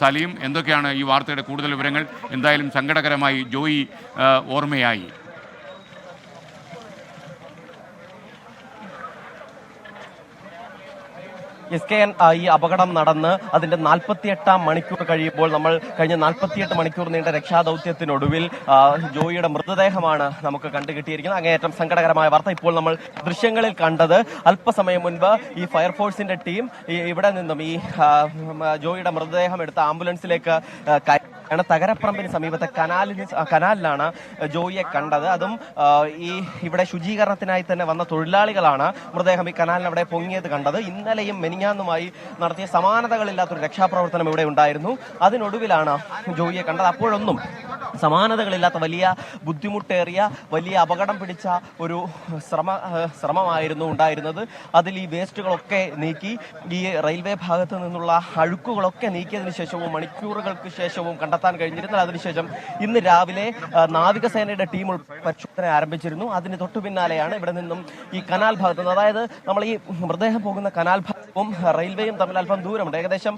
സലീം എന്തൊക്കെയാണ് ഈ വാർത്തയുടെ കൂടുതൽ വിവരങ്ങൾ? എന്തായാലും സങ്കടകരമായി ജോയി ഓർമ്മയായി. എസ് കെ എൻ ഈ അപകടം നടന്ന് അതിന്റെ നാൽപ്പത്തിയെട്ടാം മണിക്കൂർ കഴിയുമ്പോൾ നമ്മൾ കഴിഞ്ഞ നാൽപ്പത്തിയെട്ട് മണിക്കൂർ നീണ്ട രക്ഷാദൌത്യത്തിനൊടുവിൽ ജോയിയുടെ മൃതദേഹമാണ് നമുക്ക് കണ്ടുകിട്ടിയിരിക്കുന്നത്. അങ്ങേയറ്റം സങ്കടകരമായ വാർത്ത ഇപ്പോൾ നമ്മൾ ദൃശ്യങ്ങളിൽ കണ്ടത്. അല്പസമയം മുൻപ് ഈ ഫയർഫോഴ്സിന്റെ ടീം ഇവിടെ നിന്നും ഈ ജോയിയുടെ മൃതദേഹം എടുത്ത ആംബുലൻസിലേക്ക് കയ- തകരപ്പറമ്പിന് സമീപത്തെ കനാലിന് കനാലിലാണ് ജോയിയെ കണ്ടത്. അതും ഈ ഇവിടെ ശുചീകരണത്തിനായി തന്നെ വന്ന തൊഴിലാളികളാണ് മൃതദേഹം ഈ കനാലിന് അവിടെ പൊങ്ങിയത് കണ്ടത്. ഇന്നലെയും മെനിഞ്ഞാന്നുമായി നടത്തിയ സമാനതകളില്ലാത്തൊരു രക്ഷാപ്രവർത്തനം ഇവിടെ ഉണ്ടായിരുന്നു. അതിനൊടുവിലാണ് ജോയിയെ കണ്ടത്. അപ്പോഴൊന്നും സമാനതകളില്ലാത്ത വലിയ ബുദ്ധിമുട്ടേറിയ വലിയ അപകടം പിടിച്ച ഒരു ശ്രമ ശ്രമമായിരുന്നു ഉണ്ടായിരുന്നത്. അതിൽ ഈ വേസ്റ്റുകളൊക്കെ നീക്കി ഈ റെയിൽവേ ഭാഗത്ത് നിന്നുള്ള അഴുക്കുകളൊക്കെ നീക്കിയതിനു ശേഷവും മണിക്കൂറുകൾക്ക് ശേഷവും കണ്ടെത്താൻ കഴിഞ്ഞിരുന്നത്. അതിനുശേഷം ഇന്ന് രാവിലെ നാവികസേനയുടെ ടീം പരിശോധന ആരംഭിച്ചിരുന്നു. അതിന് തൊട്ടു പിന്നാലെയാണ് ഇവിടെ നിന്നും ഈ കനാൽ ഭാഗത്ത് നിന്ന്. അതായത് നമ്മൾ ഈ മൃതദേഹം പോകുന്ന കനാൽ ഭാഗവും റെയിൽവേയും തമ്മിൽ അല്പം ദൂരമുണ്ട്. ഏകദേശം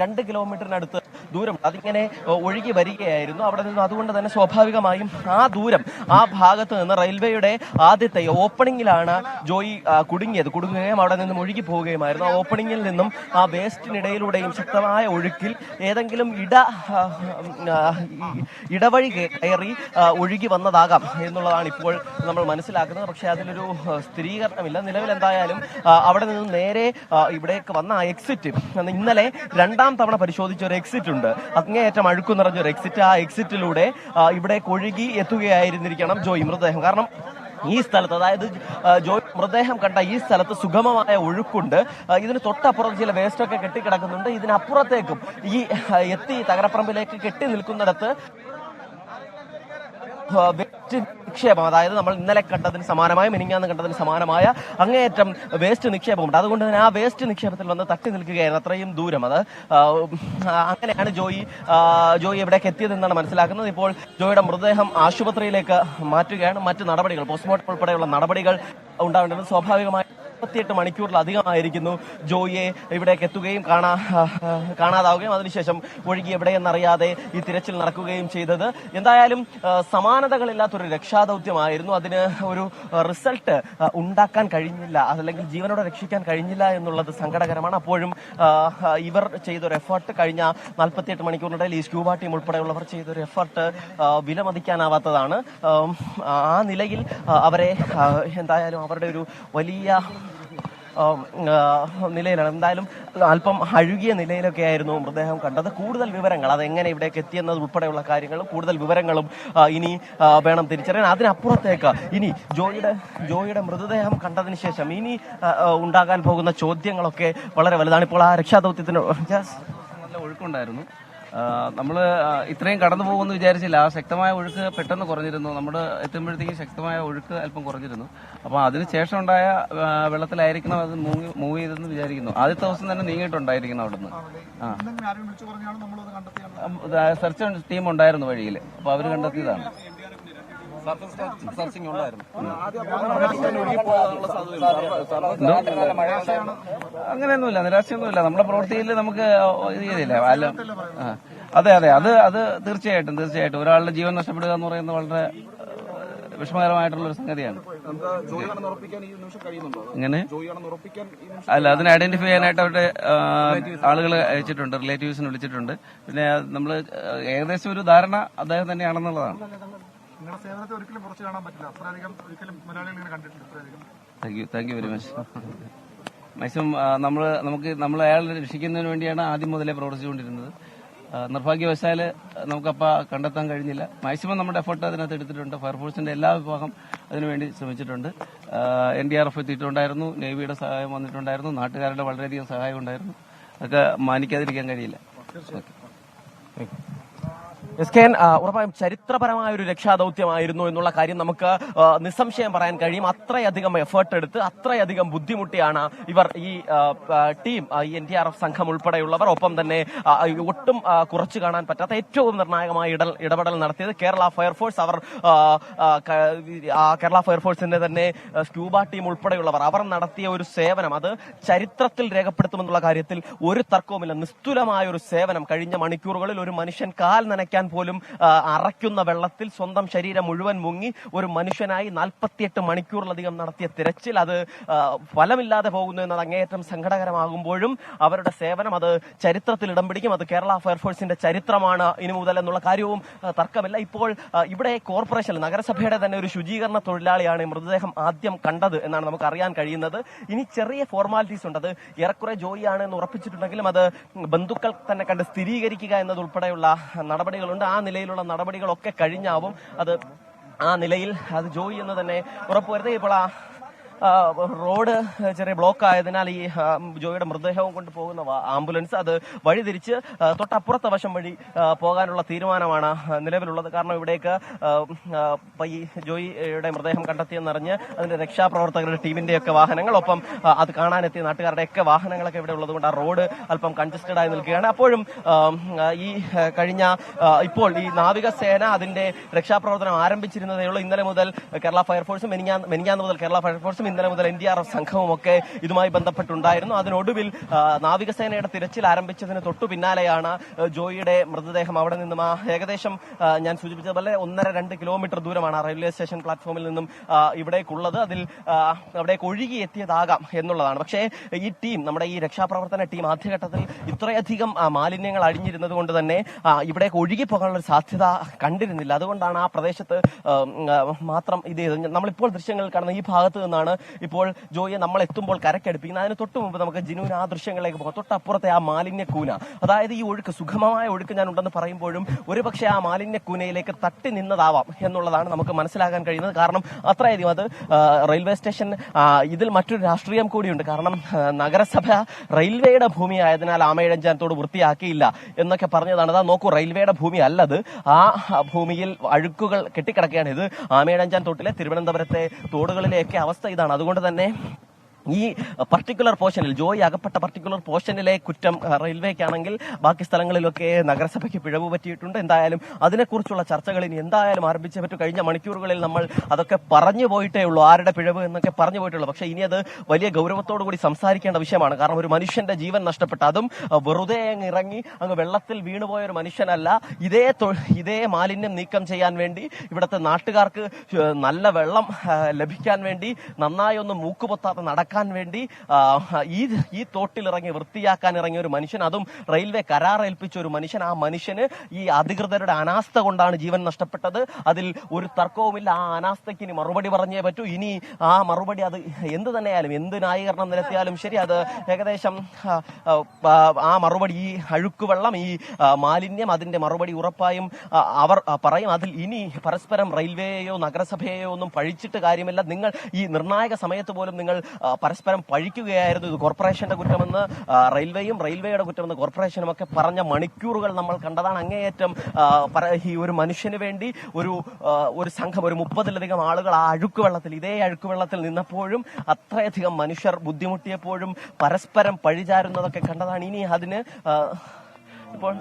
രണ്ട് കിലോമീറ്ററിനടുത്ത് ദൂരം. അതിങ്ങനെ ഒഴുകി വരികയായിരുന്നു. അവിടെ നിന്ന് അതുകൊണ്ട് തന്നെ സ്വാഭാവികമായും ആ ദൂരം ആ ഭാഗത്ത് നിന്ന് റെയിൽവേയുടെ ആദ്യത്തെ ഓപ്പണിംഗിലാണ് ജോയി കുടുങ്ങിയത്. കുടുങ്ങുകയും അവിടെ നിന്നും ഒഴുകി പോവുകയുമായിരുന്നു. ആ ഓപ്പണിംഗിൽ നിന്നും ആ വേസ്റ്റിനിടയിലൂടെയും ശക്തമായ ഒഴുക്കിൽ ഏതെങ്കിലും ഇട ഇടവഴി കയറി ഒഴുകി വന്നതാകാം. എന്നുള്ളതാണ് ഇപ്പോൾ നമ്മൾ മനസ്സിലാക്കുന്നത്. പക്ഷേ അതിലൊരു സ്ഥിരീകരണമില്ല. നിലവിൽ എന്തായാലും അവിടെ നിന്ന് നേരെ ഇവിടേക്ക് വന്ന ആ എക്സിറ്റ് ഇന്നലെ രണ്ടാം തവണ പരിശോധിച്ച ഒരു എക്സിറ്റ് ഉണ്ട്. അങ്ങേയറ്റം അഴുക്കു നിറഞ്ഞ ഒരു എക്സിറ്റ് ആ എക്സിറ്റിലൂടെ ഇവിടെ കൊഴുകി എത്തുകയായിരുന്നിരിക്കണം ജോയി മൃതദേഹം. കാരണം ഈ സ്ഥലത്ത് അതായത് ജോ മൃതദേഹം കണ്ട ഈ സ്ഥലത്ത് സുഗമമായ ഒഴുക്കുണ്ട്. ഇതിന് തൊട്ടപ്പുറത്ത് ചില വേസ്റ്റൊക്കെ കെട്ടിക്കിടക്കുന്നുണ്ട്. ഇതിനപ്പുറത്തേക്കും ഈ എത്തി തകരപ്പറമ്പിലേക്ക് കെട്ടി നിൽക്കുന്നിടത്ത് വേസ്റ്റ് നിക്ഷേപം അതായത് നമ്മൾ ഇന്നലെ കണ്ടതിന് സമാനമായ മിനിങ്ങാന്ന് കണ്ടതിന് സമാനമായ അങ്ങേയറ്റം വേസ്റ്റ് നിക്ഷേപമുണ്ട്. അതുകൊണ്ട് തന്നെ ആ വേസ്റ്റ് നിക്ഷേപത്തിൽ വന്ന് തട്ടി നിൽക്കുകയായിരുന്നു അത്രയും ദൂരം. അത് അങ്ങനെയാണ് ജോയി ജോയി എവിടേക്ക് എത്തിയതെന്നാണ് മനസ്സിലാക്കുന്നത്. ഇപ്പോൾ ജോയിയുടെ മൃതദേഹം ആശുപത്രിയിലേക്ക് മാറ്റുകയാണ്. മറ്റ് നടപടികൾ പോസ്റ്റ്മോർട്ടം ഉൾപ്പെടെയുള്ള നടപടികൾ ഉണ്ടാവേണ്ടത് സ്വാഭാവികമായി മുപ്പത്തിയെട്ട് മണിക്കൂറിലധികമായിരിക്കുന്നു. ജോയിയെ ഇവിടേക്ക് എത്തുകയും കാണാ കാണാതാവുകയും അതിനുശേഷം ഒഴുകി എവിടെയെന്നറിയാതെ ഈ തിരച്ചിൽ നടക്കുകയും ചെയ്തത്. എന്തായാലും സമാനതകളില്ലാത്ത സമാനതകളില്ലാത്തൊരു രക്ഷാദൗത്യമായിരുന്നു. അതിന് ഒരു റിസൾട്ട് ഉണ്ടാക്കാൻ കഴിഞ്ഞില്ല. അതല്ലെങ്കിൽ ജീവനോടെ രക്ഷിക്കാൻ കഴിഞ്ഞില്ല എന്നുള്ളത് സങ്കടകരമാണ്. അപ്പോഴും ഇവർ ചെയ്തൊരു എഫേർട്ട് കഴിഞ്ഞ നാൽപ്പത്തിയെട്ട് മണിക്കൂറിനിടയിൽ ഈ സ്ക്യൂബ ടീം ഉൾപ്പെടെയുള്ളവർ ചെയ്തൊരു എഫേർട്ട് വിലമതിക്കാനാവാത്തതാണ്. ആ നിലയിൽ അവരെ എന്തായാലും അവരുടെ ഒരു വലിയ നിലയിലാണ്. എന്തായാലും അല്പം അഴുകിയ നിലയിലൊക്കെ ആയിരുന്നു മൃതദേഹം കണ്ടത്. കൂടുതൽ വിവരങ്ങൾ അത് എങ്ങനെ ഇവിടേക്ക് എത്തിയെന്നത് ഉൾപ്പെടെയുള്ള കാര്യങ്ങളും കൂടുതൽ വിവരങ്ങളും ഇനി വേണം തിരിച്ചറിയാൻ. അതിനപ്പുറത്തേക്ക് ഇനി ജോയിയുടെ ജോയിയുടെ മൃതദേഹം കണ്ടതിന് ശേഷം ഇനി ഉണ്ടാകാൻ പോകുന്ന ചോദ്യങ്ങളൊക്കെ വളരെ വലുതാണ്. ഇപ്പോൾ ആ രക്ഷാദൗത്യത്തിന് നല്ല ഒഴുക്കുണ്ടായിരുന്നു. നമ്മൾ ഇത്രയും കടന്നു പോകുമെന്ന് വിചാരിച്ചില്ല. ആ ശക്തമായ ഒഴുക്ക് പെട്ടെന്ന് കുറഞ്ഞിരുന്നു. നമ്മൾ എത്തുമ്പോഴത്തേക്കും ശക്തമായ ഒഴുക്ക് അല്പം കുറഞ്ഞിരുന്നു. അപ്പോൾ അതിന് ശേഷം ഉണ്ടായ വെള്ളത്തിലായിരിക്കണം അത് മൂവ് മൂവ് ചെയ്തെന്ന് വിചാരിക്കുന്നു. ആദ്യത്തെ ദിവസം തന്നെ നീങ്ങിയിട്ടുണ്ടായിരിക്കണം അവിടുന്ന്. ആ. സെർച്ച് ടീം ഉണ്ടായിരുന്നു വഴിയിൽ അപ്പോൾ അവർ കണ്ടെത്തിയതാണ്. അങ്ങനെയൊന്നുമില്ല നിരാശയൊന്നുമില്ല. നമ്മുടെ പ്രവൃത്തിയിൽ നമുക്ക് ഇത് ചെയ്തില്ല. അതെ അതെ. അത് അത് തീർച്ചയായിട്ടും തീർച്ചയായിട്ടും. ഒരാളുടെ ജീവൻ നഷ്ടപ്പെടുക എന്ന് പറയുന്നത് വളരെ വിഷമകരമായിട്ടുള്ള ഒരു സംഗതിയാണ്. ഇങ്ങനെ അല്ല അതിനെ ഐഡന്റിഫൈ ചെയ്യാനായിട്ട് അവരുടെ ആളുകൾ അയച്ചിട്ടുണ്ട് റിലേറ്റീവ്സിനെ വിളിച്ചിട്ടുണ്ട്. പിന്നെ നമ്മൾ ഏകദേശം ഒരു ധാരണ അദ്ദേഹം തന്നെയാണെന്നുള്ളതാണ്. നിങ്ങളുടെ സേവനത്തെ ഒരിക്കലും കുറച്ച് കാണാൻ പറ്റില്ല. അത്രയധികം ഒരിക്കലും മലയാളികൾ ഇങ്ങനെ കണ്ടിട്ടില്ല ഇത്രയധികം thank you thank you very much maximum നമ്മൾ നമുക്ക് നമ്മൾ അയാളെ രക്ഷിക്കുന്നതിന് വേണ്ടിയാണ് ആദ്യം മുതലേ പ്രവർത്തിച്ചുകൊണ്ടിരുന്നത്. നിർഭാഗ്യവശാൽ നമുക്കപ്പോൾ കണ്ടെത്താൻ കഴിഞ്ഞില്ല. മാക്സിമം നമ്മുടെ എഫർട്ട് അതിനകത്ത് എടുത്തിട്ടുണ്ട്. ഫയർഫോഴ്സിന്റെ എല്ലാ വിഭാഗം അതിനുവേണ്ടി ശ്രമിച്ചിട്ടുണ്ട്. എൻ ഡി ആർ എഫ് എത്തിയിട്ടുണ്ടായിരുന്നു. നേവിയുടെ സഹായം വന്നിട്ടുണ്ടായിരുന്നു. നാട്ടുകാരുടെ വളരെയധികം സഹായം ഉണ്ടായിരുന്നു. അതൊക്കെ മാനിക്കാതിരിക്കാൻ കഴിയില്ല. ഓക്കെ എസ് കെ എൻ ഉറപ്പായും ചരിത്രപരമായ ഒരു രക്ഷാദൗത്യമായിരുന്നു എന്നുള്ള കാര്യം നമുക്ക് നിസ്സംശയം പറയാൻ കഴിയും. അത്രയധികം എഫേർട്ട് എടുത്ത് അത്രയധികം ബുദ്ധിമുട്ടിയാണ് ഇവർ ഈ team N D R F സംഘം ഉൾപ്പെടെയുള്ളവർ. ഒപ്പം തന്നെ ഒട്ടും കുറച്ചു കാണാൻ പറ്റാത്ത ഏറ്റവും നിർണായകമായ ഇട- ഇടപെടൽ നടത്തിയത് കേരള ഫയർഫോഴ്സ് അവർ കേരള ഫയർഫോഴ്സിന്റെ തന്നെ സ്ക്യൂബ ടീം ഉൾപ്പെടെയുള്ളവർ. അവർ നടത്തിയ ഒരു സേവനം അത് ചരിത്രത്തിൽ രേഖപ്പെടുത്തുമെന്നുള്ള കാര്യത്തിൽ ഒരു തർക്കവുമില്ല. നിസ്തുലമായ ഒരു സേവനം കഴിഞ്ഞ മണിക്കൂറുകളിൽ ഒരു മനുഷ്യൻ കാൽ നനയ്ക്കാൻ പോലും അറയ്ക്കുന്ന വെള്ളത്തിൽ സ്വന്തം ശരീരം മുഴുവൻ മുങ്ങി ഒരു മനുഷ്യനായി നാൽപ്പത്തിയെട്ട് മണിക്കൂറിലധികം നടത്തിയ തിരച്ചിൽ അത് ഫലമില്ലാതെ പോകുന്നു എന്നത് അങ്ങേയറ്റം സങ്കടകരമാകുമ്പോഴും അവരുടെ സേവനം അത് ചരിത്രത്തിൽ ഇടം പിടിക്കും. അത് കേരള ഫയർഫോഴ്സിന്റെ ചരിത്രമാണ് ഇനി മുതൽ എന്നുള്ള കാര്യവും തർക്കമില്ല. ഇപ്പോൾ ഇവിടെ കോർപ്പറേഷൻ നഗരസഭയുടെ തന്നെ ഒരു ശുചീകരണ തൊഴിലാളിയാണ് മൃതദേഹം ആദ്യം കണ്ടത് എന്നാണ് നമുക്ക് അറിയാൻ കഴിയുന്നത്. ഇനി ചെറിയ ഫോർമാലിറ്റീസ് ഉണ്ട്. അത് ഏറെക്കുറെ ജോലിയാണ് എന്ന് ഉറപ്പിച്ചിട്ടുണ്ടെങ്കിലും അത് ബന്ധുക്കൾ തന്നെ കണ്ട് സ്ഥിരീകരിക്കുക എന്നതുൾപ്പെടെയുള്ള നടപടികളുണ്ട് ആ നിലയിലുള്ള നടപടികളൊക്കെ കഴിഞ്ഞാവും. അത് ആ നിലയിൽ അത് ജോയി എന്ന് തന്നെ ഉറപ്പുവരുത്തുക ഇപ്പോൾ ആ, റോഡ് ചെറിയ ബ്ലോക്ക് ആയതിനാൽ ഈ ജോയിയുടെ മൃതദേഹവും കൊണ്ട് പോകുന്ന ആംബുലൻസ് അത് വഴിതിരിച്ച് തൊട്ടപ്പുറത്തെ വശം വഴി പോകാനുള്ള തീരുമാനമാണ് നിലവിലുള്ളത്. കാരണം ഇവിടേക്ക് ഈ ജോയിയുടെ മൃതദേഹം കണ്ടെത്തിയെന്നറിഞ്ഞ് അതിന്റെ രക്ഷാപ്രവർത്തകരുടെ ടീമിന്റെയൊക്കെ വാഹനങ്ങൾ ഒപ്പം അത് കാണാനെത്തിയ നാട്ടുകാരുടെയൊക്കെ വാഹനങ്ങളൊക്കെ ഇവിടെ ഉള്ളതുകൊണ്ട് ആ റോഡ് അല്പം കൺജസ്റ്റഡ് ആയി നിൽക്കുകയാണ്. അപ്പോഴും ഈ കഴിഞ്ഞ ഇപ്പോൾ ഈ നാവികസേന അതിന്റെ രക്ഷാപ്രവർത്തനം ആരംഭിച്ചിരുന്നതേ ഉള്ളൂ. ഇന്നലെ മുതൽ കേരള ഫയർഫോഴ്സും മെനിഞ്ഞാന്ന് മുതൽ കേരള ഫയർഫോഴ്സും ഇന്നലെ മുതൽ എൻ ഡി ആർ എഫ് സംഘവുമൊക്കെ ഇതുമായി ബന്ധപ്പെട്ടുണ്ടായിരുന്നു. അതിനൊടുവിൽ നാവികസേനയുടെ തിരച്ചിൽ ആരംഭിച്ചതിന് തൊട്ടു പിന്നാലെയാണ് ജോയിയുടെ മൃതദേഹം അവിടെ നിന്നും ആ ഏകദേശം ഞാൻ സൂചിപ്പിച്ചതുപോലെ ഒന്നര രണ്ട് കിലോമീറ്റർ ദൂരമാണ് റെയിൽവേ സ്റ്റേഷൻ പ്ലാറ്റ്ഫോമിൽ നിന്നും ഇവിടേക്കുള്ളത്. അതിൽ അവിടെ അവിടേക്ക് ഒഴുകി എത്തിയതാകാം എന്നുള്ളതാണ്. പക്ഷേ ഈ ടീം നമ്മുടെ ഈ രക്ഷാപ്രവർത്തന ടീം ആദ്യഘട്ടത്തിൽ ഇത്രയധികം മാലിന്യങ്ങൾ അഴിഞ്ഞിരുന്നത് കൊണ്ട് തന്നെ ഇവിടെ ഇവിടേക്ക് ഒഴുകി പോകാനുള്ള സാധ്യത കണ്ടിരുന്നില്ല. അതുകൊണ്ടാണ് ആ പ്രദേശത്ത് മാത്രം ഇത് നമ്മളിപ്പോൾ ദൃശ്യങ്ങൾ കാണുന്ന ഈ ഭാഗത്ത് നിന്നാണ് ഇപ്പോൾ ജോയിയെ നമ്മൾ എത്തുമ്പോൾ കരക്കടുപ്പിക്കുന്നത് അതിന് തൊട്ട് മുമ്പ് നമുക്ക് ജിനുവിന് ആ ദൃശ്യങ്ങളിലേക്ക് പോകാം. തൊട്ടപ്പുറത്തെ ആ മാലിന്യ കൂന. അതായത് ഈ ഒഴുക്ക് സുഗമമായ ഒഴുക്ക് ഞാൻ ഉണ്ടെന്ന് പറയുമ്പോഴും ഒരുപക്ഷെ ആ മാലിന്യ കൂനയിലേക്ക് തട്ടി നിന്നതാവാം എന്നുള്ളതാണ് നമുക്ക് മനസ്സിലാക്കാൻ കഴിയുന്നത്. കാരണം അത്രയധികം അത് റെയിൽവേ സ്റ്റേഷൻ ഇതിൽ മറ്റൊരു രാഷ്ട്രീയം കൂടിയുണ്ട്. കാരണം നഗരസഭ റെയിൽവേയുടെ ഭൂമി ആയതിനാൽ ആമയിഴഞ്ചാനത്തോട് വൃത്തിയാക്കിയില്ല എന്നൊക്കെ പറഞ്ഞതാണ്. അതാ നോക്കൂ റെയിൽവേയുടെ ഭൂമി അല്ലത്. ആ ഭൂമിയിൽ അഴുക്കുകൾ കെട്ടിക്കിടക്കുകയാണ്. ഇത് ആമയിഴഞ്ചാൻ തോട്ടിലെ തിരുവനന്തപുരത്തെ തോടുകളിലെയൊക്കെ അവസ്ഥ ഇതാണ് അതുകൊണ്ട് തന്നെ ഈ പർട്ടിക്കുലർ പോർഷനിൽ ജോയി അകപ്പെട്ട പർട്ടിക്കുലർ പോർഷനിലെ കുറ്റം റെയിൽവേക്കാണെങ്കിൽ ബാക്കി സ്ഥലങ്ങളിലൊക്കെ നഗരസഭയ്ക്ക് പിഴവ് പറ്റിയിട്ടുണ്ട്. എന്തായാലും അതിനെക്കുറിച്ചുള്ള ചർച്ചകൾ ഇനി എന്തായാലും ആരംഭിച്ചേ പറ്റൂ. കഴിഞ്ഞ മണിക്കൂറുകളിൽ നമ്മൾ അതൊക്കെ പറഞ്ഞു പോയിട്ടേ ഉള്ളൂ. ആരുടെ പിഴവ് എന്നൊക്കെ പറഞ്ഞു പോയിട്ടുള്ളൂ. പക്ഷേ ഇനി അത് വലിയ ഗൗരവത്തോടു കൂടി സംസാരിക്കേണ്ട വിഷയമാണ്. കാരണം ഒരു മനുഷ്യന്റെ ജീവൻ നഷ്ടപ്പെട്ട അതും വെറുതെ അങ്ങ് ഇറങ്ങി അങ്ങ് വെള്ളത്തിൽ വീണുപോയ ഒരു മനുഷ്യനല്ല. ഇതേ ഇതേ മാലിന്യം നീക്കം ചെയ്യാൻ വേണ്ടി ഇവിടുത്തെ നാട്ടുകാർക്ക് നല്ല വെള്ളം ലഭിക്കാൻ വേണ്ടി നന്നായി ഒന്ന് മൂക്കുപൊത്താതെ നടക്കാൻ വേണ്ടി ഈ ഈ തോട്ടിലിറങ്ങി വൃത്തിയാക്കാൻ ഇറങ്ങിയ ഒരു മനുഷ്യൻ അതും റെയിൽവേ കരാർ ഏൽപ്പിച്ച ഒരു മനുഷ്യൻ. ആ മനുഷ്യന് ഈ അധികൃതരുടെ അനാസ്ഥ കൊണ്ടാണ് ജീവൻ നഷ്ടപ്പെട്ടത്. അതിൽ ഒരു തർക്കവുമില്ല. ആ അനാസ്ഥയ്ക്ക് ഇനി മറുപടി പറഞ്ഞേ പറ്റൂ. ഇനി ആ മറുപടി അത് എന്ത് തന്നെയായാലും എന്ത് ന്യായീകരണം നിരത്തിയാലും ശരി അത് ഏകദേശം ആ, മറുപടി ഈ അഴുക്കുവെള്ളം ഈ മാലിന്യം അതിന്റെ മറുപടി ഉറപ്പായും അവർ പറയും. അതിൽ ഇനി പരസ്പരം റെയിൽവേയോ നഗരസഭയെയോ ഒന്നും പഴിച്ചിട്ട് കാര്യമില്ല. നിങ്ങൾ ഈ നിർണായക സമയത്ത് പോലും നിങ്ങൾ പരസ്പരം പഴിക്കുകയായിരുന്നു ഇത് കോർപ്പറേഷന്റെ കുറ്റമെന്ന് റെയിൽവേയും റെയിൽവേയുടെ കുറ്റമെന്ന് കോർപ്പറേഷനും ഒക്കെ പറഞ്ഞ മണിക്കൂറുകൾ നമ്മൾ കണ്ടതാണ്. അങ്ങേയറ്റം ഈ ഒരു മനുഷ്യന് വേണ്ടി ഒരു ഒരു സംഘം ഒരു മുപ്പതിലധികം ആളുകൾ ആ അഴുക്ക് വെള്ളത്തിൽ ഇതേ അഴുക്ക് വെള്ളത്തിൽ നിന്നപ്പോഴും അത്രയധികം മനുഷ്യർ ബുദ്ധിമുട്ടിയപ്പോഴും പരസ്പരം പഴിചാരുന്നതൊക്കെ കണ്ടതാണ്. ഇനി അതിന് ഇപ്പോൾ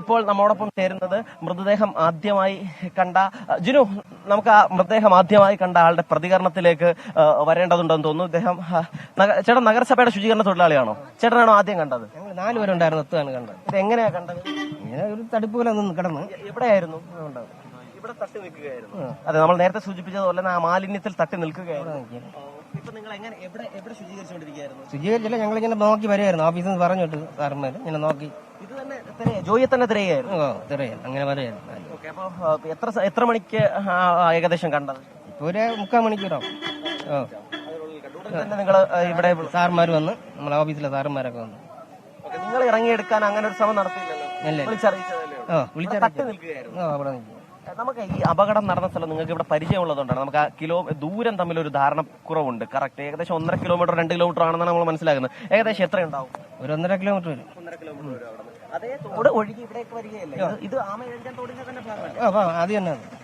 ഇപ്പോൾ നമ്മോടൊപ്പം ചേരുന്നത് മൃതദേഹം ആദ്യമായി കണ്ട ജിനു നമുക്ക് ആ മൃതദേഹം ആദ്യമായി കണ്ട ആളുടെ പ്രതികരണത്തിലേക്ക് വരേണ്ടതുണ്ടെന്ന് തോന്നുന്നു. ഇദ്ദേഹം ചേട്ടൻ നഗരസഭയുടെ ശുചീകരണ തൊഴിലാളിയാണോ? ചേട്ടനാണോ ആദ്യം കണ്ടത്? നാലുപേരുണ്ടായിരുന്നു എത്തുകയാണ് കണ്ടത്. ഇത് എങ്ങനെയാ കണ്ടത്? ഇങ്ങനെ ഒരു തടിപ്പ് പോലെ നിന്ന് കിടന്നു. എവിടെയായിരുന്നു? ഇവിടെ തട്ടി നിൽക്കുകയായിരുന്നു. അതെ നമ്മൾ നേരത്തെ സൂചിപ്പിച്ചതുപോലെ ആ മാലിന്യത്തിൽ തട്ടി നിൽക്കുകയായിരുന്നു. ശുചീകരിച്ചില്ല ഞങ്ങളിങ്ങനെ നോക്കി വരുമായിരുന്നു ഓഫീസിൽ നിന്ന് പറഞ്ഞിട്ട് സാറന്മാര് ഇങ്ങനെ നോക്കി ഇത് തന്നെ ജോയിയെ തന്നെ തിരയായിരുന്നു. ഓ അങ്ങനെ വരുമായിരുന്നു ഓക്കെ അപ്പൊ എത്ര സ- എത്ര മണിക്ക് ആ, ഏകദേശം കണ്ടത്? ഇപ്പൊ ഒരു മുക്കാൽ മണിക്കൂറാവും. ഓ. തന്നെ നിങ്ങൾ ഇവിടെ സാറന്മാർ വന്ന് നമ്മളെ ഓഫീസിലെ സാറന്മാരൊക്കെ വന്നു. നിങ്ങൾ ഇറങ്ങിയെടുക്കാൻ അങ്ങനെ ഒരു ശ്രമം നടത്തിയില്ലല്ലോ? ഇല്ല. വിളിച്ചറിയിച്ചതല്ലേ ഉള്ളൂ. ഓ തട്ടി വിളിച്ചറിയിച്ചു നിൽക്കുകയായിരുന്നു. ഓ അവിടെ നിൽക്കും നമുക്ക് ഈ അപകടം നടന്ന സ്ഥലം നിങ്ങൾക്ക് ഇവിടെ പരിചയമുള്ളതുകൊണ്ടാണ്. നമുക്ക് ആ കിലോ ദൂരം തമ്മിൽ ഒരു ധാരണ കുറവുണ്ട്. കറക്റ്റ് ഏകദേശം ഒന്നര കിലോമീറ്റർ രണ്ട് കിലോമീറ്റർ ആണെന്നാണ് നമ്മൾ മനസ്സിലാക്കുന്നത്. ഏകദേശം എത്ര ഉണ്ടാവും ഒരു ഒന്നര കിലോമീറ്റർ വരും. ഒന്നര കിലോമീറ്റർ വരും അവിടെ. അതേ തോട് ഒഴുകി ഇവിടേക്ക് വരികയല്ലേ? ഇത് ആമ തോടിന്റെ തന്നെ ഭാഗമല്ല? ആ, അത് തന്നെ. അത്.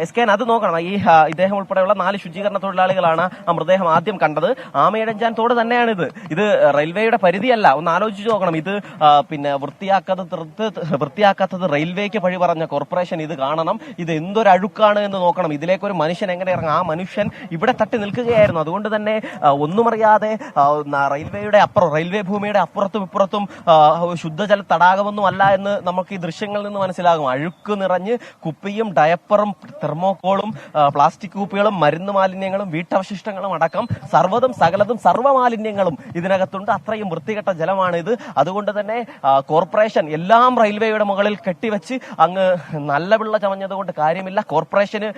എസ് കെ അത് നോക്കണം. ഈ ഇദ്ദേഹം ഉൾപ്പെടെയുള്ള നാല് ശുചീകരണ തൊഴിലാളികളാണ് മൃതദേഹം ആദ്യം കണ്ടത്. ആമയടഞ്ചാൻ തോട് തന്നെയാണിത്. ഇത് റെയിൽവേയുടെ പരിധിയല്ല. ഒന്ന് ആലോചിച്ച് നോക്കണം. ഇത് പിന്നെ വൃത്തിയാക്കാത്തത് വൃത്തിയാക്കാത്തത് റെയിൽവേക്ക് പഴി പറഞ്ഞ കോർപ്പറേഷൻ ഇത് കാണണം. ഇത് എന്തൊരു അഴുക്കാണ് എന്ന് നോക്കണം. ഇതിലേക്ക് ഒരു മനുഷ്യൻ എങ്ങനെ ഇറങ്ങും? ആ മനുഷ്യൻ ഇവിടെ തട്ടി നിൽക്കുകയായിരുന്നു. അതുകൊണ്ട് തന്നെ ഒന്നുമറിയാതെ റെയിൽവേയുടെ അപ്പുറം റെയിൽവേ ഭൂമിയുടെ അപ്പുറത്തും ഇപ്പുറത്തും ശുദ്ധജല തടാകമൊന്നും അല്ല എന്ന് നമുക്ക് ഈ ദൃശ്യങ്ങളിൽ നിന്ന് മനസ്സിലാകും. അഴുക്ക് നിറഞ്ഞ് കുപ്പിയും ഡയപ്പറും തെർമോക്കോളും പ്ലാസ്റ്റിക് കുപ്പികളും മരുന്ന് മാലിന്യങ്ങളും വീട്ടവശിഷ്ടങ്ങളും അടക്കം സർവതും സകലതും സർവമാലിന്യങ്ങളും ഇതിനകത്തുണ്ട്. അത്രയും വൃത്തികെട്ട ജലമാണ് ഇത് അതുകൊണ്ട് തന്നെ കോർപ്പറേഷൻ എല്ലാം റെയിൽവേയുടെ മുകളിൽ കെട്ടിവെച്ച് അങ്ങ് നല്ല പിള്ള ചമഞ്ഞതുകൊണ്ട് കാര്യമില്ല. കോർപ്പറേഷന്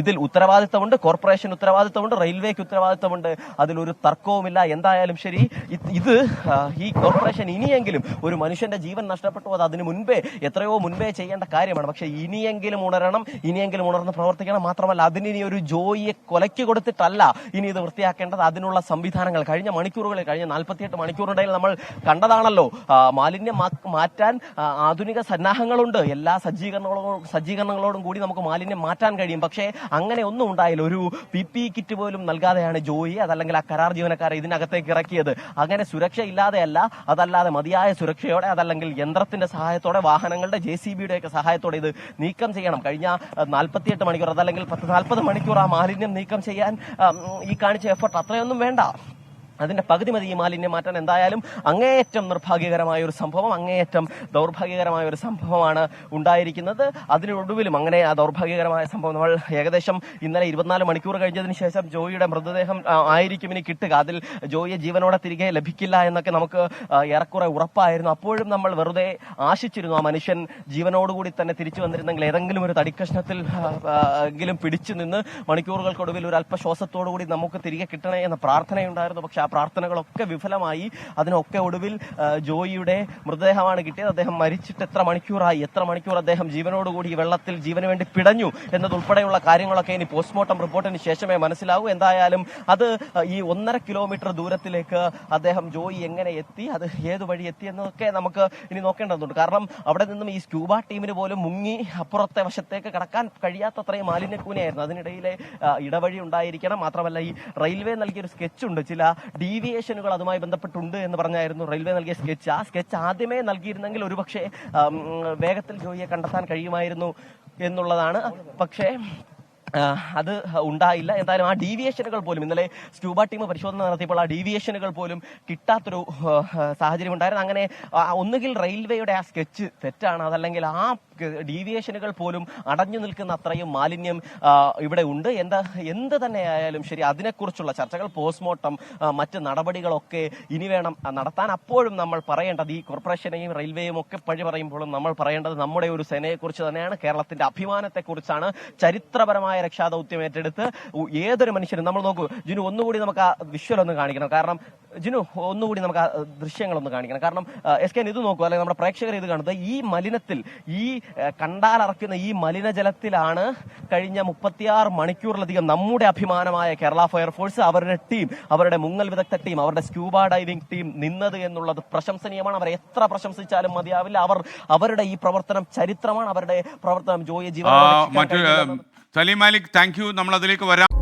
ഇതിൽ ഉത്തരവാദിത്തമുണ്ട്. കോർപ്പറേഷൻ ഉത്തരവാദിത്തമുണ്ട്. റെയിൽവേക്ക് ഉത്തരവാദിത്തമുണ്ട്. അതിലൊരു തർക്കവുമില്ല. എന്തായാലും ശരി ഇത് ഈ കോർപ്പറേഷൻ ഇനിയെങ്കിലും ഒരു മനുഷ്യന്റെ ജീവൻ നഷ്ടപ്പെട്ടു അത് അതിന് മുൻപേ എത്രയോ മുൻപേ ചെയ്യേണ്ട കാര്യമാണ്. പക്ഷെ ഇനിയെങ്കിലും ഉണരണം ഇനിയെങ്കിലും ഉണർന്ന് പ്രവർത്തിക്കണം മാത്രമല്ല അതിന് ഇനി ഒരു ജോയിയെ കൊലയ്ക്ക് കൊടുത്തിട്ടല്ല ഇനി ഇത് വൃത്തിയാക്കേണ്ടത്. അതിനുള്ള സംവിധാനങ്ങൾ കഴിഞ്ഞ മണിക്കൂറുകളിൽ കഴിഞ്ഞ നാൽപ്പത്തിയെട്ട് മണിക്കൂറിനിടയിൽ നമ്മൾ കണ്ടതാണല്ലോ. മാലിന്യം മാറ്റാൻ ആധുനിക സന്നാഹങ്ങളുണ്ട്. എല്ലാ സജ്ജീകരണങ്ങളോടും സജ്ജീകരണങ്ങളോടും കൂടി നമുക്ക് മാലിന്യം മാറ്റാൻ കഴിയും. പക്ഷേ അങ്ങനെ ഒന്നും ഉണ്ടായില്ല. ഒരു പി പി കിറ്റ് പോലും നൽകാതെയാണ് ജോയി അതല്ലെങ്കിൽ ആ കരാർ ജീവനക്കാരെ ഇതിനകത്തേക്ക് ഇറക്കിയത്. അങ്ങനെ സുരക്ഷ ഇല്ലാതെയല്ല അതല്ലാതെ മതിയായ സുരക്ഷയോടെ അതല്ലെങ്കിൽ യന്ത്രത്തിന്റെ സഹായത്തോടെ വാഹനങ്ങളുടെ ജെ സി ബിയുടെ ഒക്കെ സഹായത്തോടെ ഇത് നീക്കം ചെയ്യണം. കഴിഞ്ഞ നാൽപ്പത്തിയെട്ട് മണിക്കൂർ അതല്ലെങ്കിൽ പത്ത് നാൽപ്പത് മണിക്കൂർ ആ മാലിന്യം നീക്കം ചെയ്യാൻ ഈ കാണിച്ച എഫർട്ട് അത്രയൊന്നും വേണ്ട. അതിന്റെ പകുതി മതി ഈ മാലിന്യം മാറ്റാൻ എന്തായാലും അങ്ങേയറ്റം നിർഭാഗ്യകരമായ ഒരു സംഭവം അങ്ങേയറ്റം ദൗർഭാഗ്യകരമായ ഒരു സംഭവമാണ് ഉണ്ടായിരിക്കുന്നത്. അതിനൊടുവിലും അങ്ങനെ ആ ദൗർഭാഗ്യകരമായ സംഭവം നമ്മൾ ഏകദേശം ഇന്നലെ ഇരുപത്തിനാല് മണിക്കൂർ കഴിഞ്ഞതിന് ശേഷം ജോയിയുടെ മൃതദേഹം ആയിരിക്കും ഇനി കിട്ടുക. അതിൽ ജോയിയെ ജീവനോടെ തിരികെ ലഭിക്കില്ല എന്നൊക്കെ നമുക്ക് ഏറെക്കുറെ ഉറപ്പായിരുന്നു. അപ്പോഴും നമ്മൾ വെറുതെ ആശിച്ചിരുന്നു ആ മനുഷ്യൻ ജീവനോടുകൂടി തന്നെ തിരിച്ചു വന്നിരുന്നെങ്കിൽ ഏതെങ്കിലും ഒരു തടിക്കഷ്ണത്തിൽ എങ്കിലും പിടിച്ചു നിന്ന് മണിക്കൂറുകൾക്കൊടുവിൽ ഒരു അല്പശ്വാസത്തോടുകൂടി നമുക്ക് തിരികെ കിട്ടണേ എന്ന പ്രാർത്ഥനയുണ്ടായിരുന്നു. പക്ഷെ ആ പ്രാർത്ഥനകളൊക്കെ വിഫലമായി. അതിനൊക്കെ ഒടുവിൽ ജോയിയുടെ മൃതദേഹമാണ് കിട്ടിയത്. അദ്ദേഹം മരിച്ചിട്ട് എത്ര മണിക്കൂറായി? എത്ര മണിക്കൂർ അദ്ദേഹം ജീവനോടുകൂടി ഈ വെള്ളത്തിൽ ജീവന് വേണ്ടി പിടഞ്ഞു എന്നതുൾപ്പെടെയുള്ള കാര്യങ്ങളൊക്കെ ഇനി പോസ്റ്റ്മോർട്ടം റിപ്പോർട്ടിന് ശേഷമേ മനസ്സിലാവൂ. എന്തായാലും അത് ഈ ഒന്നര കിലോമീറ്റർ ദൂരത്തിലേക്ക് അദ്ദേഹം ജോയി എങ്ങനെ എത്തി? അത് ഏത് വഴി എത്തി എന്നൊക്കെ നമുക്ക് ഇനി നോക്കേണ്ടതുണ്ട്. കാരണം അവിടെ നിന്നും ഈ സ്ക്യൂബ ടീമിന് പോലും മുങ്ങി അപ്പുറത്തെ വശത്തേക്ക് കടക്കാൻ കഴിയാത്തത്രയും മാലിന്യക്കൂനയായിരുന്നു. അതിനിടയിലെ ഇടവഴി ഉണ്ടായിരിക്കണം. മാത്രമല്ല ഈ റെയിൽവേ നൽകിയ ഒരു സ്കെച്ച് ഉണ്ട്. ചില ഡീവിയേഷനുകൾ അതുമായി ബന്ധപ്പെട്ടുണ്ട് എന്ന് പറഞ്ഞായിരുന്നു റെയിൽവേ നൽകിയ സ്കെച്ച്. ആ സ്കെച്ച് ആദ്യമേ നൽകിയിരുന്നെങ്കിൽ ഒരുപക്ഷെ വേഗത്തിൽ ജോയിയെ കണ്ടെത്താൻ കഴിയുമായിരുന്നു എന്നുള്ളതാണ്. പക്ഷേ അത് ഉണ്ടായില്ല. എന്തായാലും ആ ഡീവിയേഷനുകൾ പോലും ഇന്നലെ സ്റ്റൂബ ടീം പരിശോധന നടത്തിയപ്പോൾ ആ ഡീവിയേഷനുകൾ പോലും കിട്ടാത്തൊരു സാഹചര്യം ഉണ്ടായിരുന്നു. അങ്ങനെ ഒന്നുകിൽ റെയിൽവേയുടെ ആ സ്കെച്ച് തെറ്റാണ് അതല്ലെങ്കിൽ ആ ഡീവിയേഷനുകൾ പോലും അടഞ്ഞു നിൽക്കുന്ന അത്രയും മാലിന്യം ഇവിടെ ഉണ്ട്. എന്താ എന്ത് തന്നെയായാലും ശരി അതിനെക്കുറിച്ചുള്ള ചർച്ചകൾ പോസ്റ്റ്മോർട്ടം മറ്റ് നടപടികളൊക്കെ ഇനി വേണം നടത്താൻ അപ്പോഴും നമ്മൾ പറയേണ്ടത് ഈ കോർപ്പറേഷനെയും റെയിൽവേയും ഒക്കെ പഴി പറയുമ്പോഴും നമ്മൾ പറയേണ്ടത് നമ്മുടെ ഒരു സേനയെക്കുറിച്ച് തന്നെയാണ്. കേരളത്തിന്റെ അഭിമാനത്തെക്കുറിച്ചാണ്. ചരിത്രപരമായ രക്ഷാദൌത്യം ഏറ്റെടുത്ത് ഏതൊരു മനുഷ്യനും നമ്മൾ നോക്കൂ ജിനു ഒന്നുകൂടി നമുക്ക് ആ വിഷ്വൽ ഒന്ന് കാണിക്കണം. കാരണം ജിനു ഒന്നുകൂടി നമുക്ക് ആ ദൃശ്യങ്ങളൊന്ന് കാണിക്കണം. കാരണം എസ് കെ ഇത് നോക്കൂ അല്ലെങ്കിൽ നമ്മുടെ പ്രേക്ഷകർ ഇത് കാണുന്നത് ഈ മലിനത്തിൽ ഈ കണ്ടാലറക്കുന്ന ഈ മലിനജലത്തിലാണ് കഴിഞ്ഞ മുപ്പത്തിയാറ് മണിക്കൂറിലധികം നമ്മുടെ അഭിമാനമായ കേരള ഫയർഫോഴ്സ് അവരുടെ ടീം അവരുടെ മുങ്ങൽ വിദഗ്ധ ടീം അവരുടെ സ്ക്യൂബ ഡൈവിംഗ് ടീം നിന്നത് എന്നുള്ളത് പ്രശംസനീയമാണ്. അവരെ എത്ര പ്രശംസിച്ചാലും മതിയാവില്ല. അവർ അവരുടെ ഈ പ്രവർത്തനം ചരിത്രമാണ്. അവരുടെ പ്രവർത്തനം ജോയി ജീവൻ സലീം മാലിക് താങ്ക് യു നമ്മൾ അതിലേക്ക് വരാം.